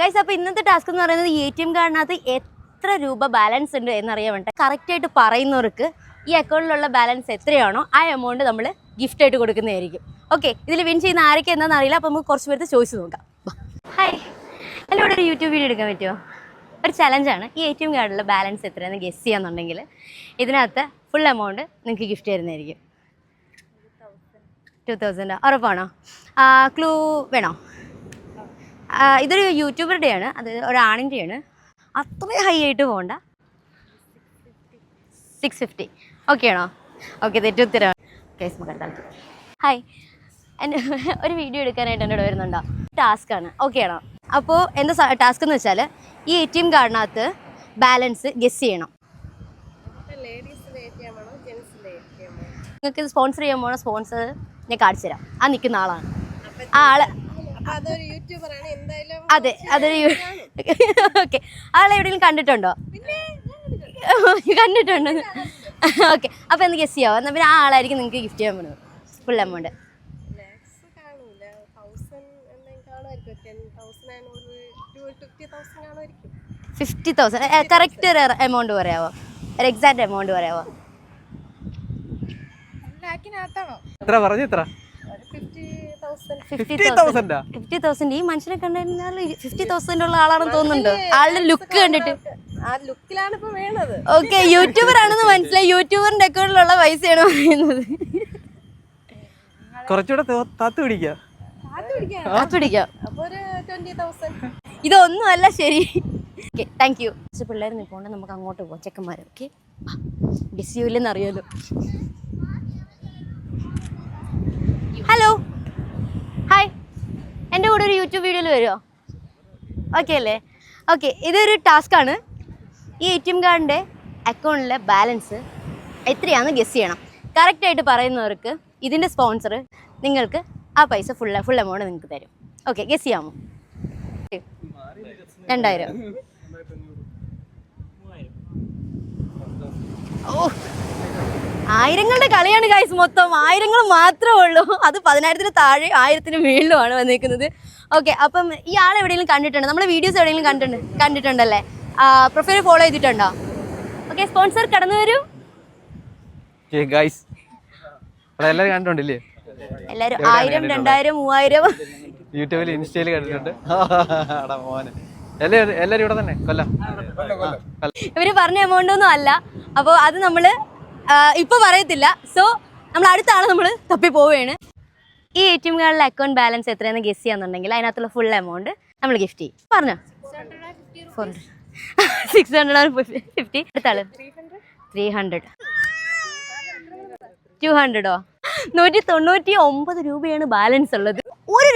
Guys അപ്പോൾ ഇന്നത്തെ task എന്ന് പറയുന്നത് എ ടി എം കാർഡിനകത്ത് എത്ര രൂപ ബാലൻസ് ഉണ്ട് എന്നറിയാൻ വേണ്ട കറക്റ്റ് ആയിട്ട് പറയുന്നവർക്ക് ഈ അക്കൗണ്ടിലുള്ള ബാലൻസ് എത്രയാണോ ആ എമൗണ്ട് നമ്മൾ ഗിഫ്റ്റ് ആയിട്ട് കൊടുക്കുന്നതായിരിക്കും. ഓക്കെ ഇതിൽ വിൻ ചെയ്യുന്ന ആരൊക്കെ എന്താണെന്ന് അറിയില്ല. അപ്പോൾ നമുക്ക് കുറച്ച് പേർക്ക് ചോദിച്ചു നോക്കാം. ഹായ് ഇവിടെ ഒരു യൂട്യൂബ് വീഡിയോ എടുക്കാൻ പറ്റുമോ? ഒരു ചലഞ്ചാണ് ഈ എ ടി എം കാർഡിലെ ബാലൻസ് എത്രയാണെന്ന് ഗസ് ചെയ്യാന്നുണ്ടെങ്കിൽ ഇതിനകത്ത് ഫുൾ എമൗണ്ട് നിങ്ങൾക്ക് ഗിഫ്റ്റ് തരുന്നതായിരിക്കും. ടു തൗസൻഡ് ഉറപ്പാണോ? ക്ലൂ വേണോ? ഇതൊരു യൂട്യൂബറുടെയാണ്. അത് ഒരാണിന്റെയാണ്. അത്രയും ഹൈ ആയിട്ട് പോകണ്ട സിക്സ് ഫിഫ്റ്റി ഓക്കെ ആണോ? ഓക്കെ തെറ്റുത്തരം കേസ് മകർത്താൾക്ക് ഹായ് എന്റെ ഒരു വീഡിയോ എടുക്കാനായിട്ട് എന്നോട് വരുന്നുണ്ടോ? ടാസ്ക് ആണ്. ഓക്കെ ആണോ? അപ്പോൾ എന്താ ടാസ്ക് എന്ന് വെച്ചാൽ ഈ എ ടി എം കാർഡിനകത്ത് ബാലൻസ് ഗസ് ചെയ്യണം. നിങ്ങൾക്ക് സ്പോൺസർ ചെയ്യാൻ പോണ സ്പോൺസർ ഞാൻ കാണിച്ചു തരാം ആ നിൽക്കുന്ന ആളാണ്. ആ ആൾ അതെ അതൊരു ഓക്കെ. ആളെ എവിടെയെങ്കിലും കണ്ടിട്ടുണ്ടോ? കണ്ടിട്ടുണ്ടോ. ഓക്കെ. അപ്പോൾ എന്ത് ഗസ് ചെയ്യാവോ? എന്നാൽ പിന്നെ ആ ആളായിരിക്കും നിങ്ങൾക്ക് ഗിഫ്റ്റ് ചെയ്യാൻ പോകുന്നത് full amount fifty thousand correct ഒരു എമൗണ്ട് പറയാവോ? ഒരു എക്സാക്റ്റ് എമൗണ്ട് പറയാവോ? എത്ര? പറഞ്ഞു എത്ര? ഫിഫ്റ്റി തൗസൻഡ് ഈ മനുഷ്യനെ കണ്ടുകഴിഞ്ഞാൽ ഫിഫ്റ്റി തൗസൻഡ് ഉള്ള ആളാണെന്ന് തോന്നുന്നുണ്ട്? ആളുടെ ലുക്ക് കണ്ടിട്ട്. ആ ലുക്കിലാണ് ഇപ്പൊ വേണത്. ഓക്കെ യൂട്യൂബർ ആണെന്ന് മനസ്സിലായി. യൂട്യൂബറിന്റെ അക്കൗണ്ടിലുള്ള പൈസയാണ് പറയുന്നത്. കുറച്ചുകൂടെ താത്ത് പിടിക്കാം. ഒരു ട്വന്റി തൗസൻഡ് ഇതൊന്നും അല്ല ശരി. ഓക്കെ താങ്ക് യു കുറച്ച് പിള്ളേർ നിൽക്കൊണ്ട് നമുക്ക് അങ്ങോട്ട് പോവാം. ചെക്കന്മാർ ഓക്കെ ബിസിയൂല്ലെന്ന് അറിയാലോ ഹലോ ഹായ് എന്റെ കൂടെ ഒരു യൂട്യൂബ് വീഡിയോയിൽ വരുമോ ഓക്കെ അല്ലേ? ഓക്കെ ഇതൊരു ടാസ്ക്കാണ് ഈ എ ടി എം കാർഡിന്റെ അക്കൗണ്ടിലെ ബാലൻസ് എത്രയാണെന്ന് ഗസ് ചെയ്യണം. കറക്റ്റായിട്ട് പറയുന്നവർക്ക് ഇതിന്റെ സ്പോൺസർ നിങ്ങൾക്ക് ആ പൈസ ഫുൾ ഫുൾ എമൗണ്ട് നിങ്ങൾക്ക് തരും. ഓക്കെ ഗസ് ചെയ്യാമോ? രണ്ടായിരം. ഓ ആയിരങ്ങളുടെ കളിയാണ് ഗൈസ് മൊത്തം. ആയിരങ്ങൾ മാത്രമേ ഉള്ളൂ. അത് പതിനായിരത്തിന് താഴെ ആയിരത്തിന് മേളിലുമാണ് വന്നിരിക്കുന്നത്. ഓക്കെ അപ്പം ഈ ആൾ എവിടെയെങ്കിലും കണ്ടിട്ടുണ്ടോ? നമ്മുടെ വീഡിയോസ് എവിടെയെങ്കിലും കണ്ടിട്ടുണ്ട് കണ്ടിട്ടുണ്ടല്ലേ? പ്രൊഫൈൽ ഫോളോ ചെയ്തിട്ടുണ്ടോ? ഓക്കെ സ്പോൺസർ കടന്നു വരൂ. ഗൈസ് അതെല്ലാരും കണ്ടിട്ടുണ്ടല്ലേ? എല്ലാരും ആയിരം രണ്ടായിരം മൂവായിരം. യൂട്യൂബിൽ ഇൻസ്റ്റയിൽ കണ്ടിട്ടുണ്ട്. എല്ലാരും എല്ലാരും ഇവിടെ തന്നെ? കൊല്ലം? ഇവർ പറഞ്ഞ എമൗണ്ട് ഒന്നും അല്ല. അപ്പോൾ അത് നമ്മൾ ഇപ്പൊ പറയത്തില്ല. സോ നമ്മൾ അടുത്ത ആളെ നമ്മൾ തപ്പി പോവുകയാണ്. ഈ എ ടി എം കാർഡിലെ അക്കൗണ്ട് ബാലൻസ് എത്രയാണെന്ന് ഗസ് ചെയ്യാന്നുണ്ടെങ്കിൽ അതിനകത്തുള്ള ഫുൾ എമൗണ്ട് നമ്മൾ ഗിഫ്റ്റ് ചെയ്യും. പറഞ്ഞോ? ഫോർ സിക്സ് ഹൺഡ്രഡ് ഫിഫ്റ്റി അടുത്ത ആൾ ത്രീ ഹൺഡ്രഡ് ടു ഹൺഡ്രഡോ നൂറ്റി തൊണ്ണൂറ്റി ഒമ്പത് രൂപയാണ് ബാലൻസ് ഉള്ളത്.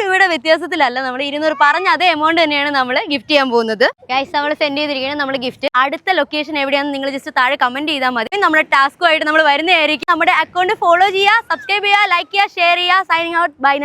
രൂപയുടെ വ്യത്യാസത്തിലല്ല. നമ്മൾ ഇരുന്നൂറ് പറഞ്ഞ അതേ എമൗണ്ട് തന്നെയാണ് നമ്മൾ ഗിഫ്റ്റ് ചെയ്യാൻ പോകുന്നത്. ഗൈസ് നമ്മൾ സെൻഡ് ചെയ്തിരിക്കുന്നത് നമ്മൾ ഗിഫ്റ്റ് അടുത്ത ലൊക്കേഷൻ എവിടെയാണെന്ന് നിങ്ങൾ ജസ്റ്റ് താഴെ കമന്റ് ചെയ്താൽ മതി. നമ്മുടെ ടാസ്കുമായിട്ട് നമ്മൾ വരുന്നതായിരിക്കും. നമ്മുടെ അക്കൗണ്ട് ഫോളോ ചെയ്യുക സബ്സ്ക്രൈബ് ചെയ്യുക ലൈക്ക് ചെയ്യുക ഷെയർ ചെയ്യുക സൈനിങ് ഔട്ട് ബൈ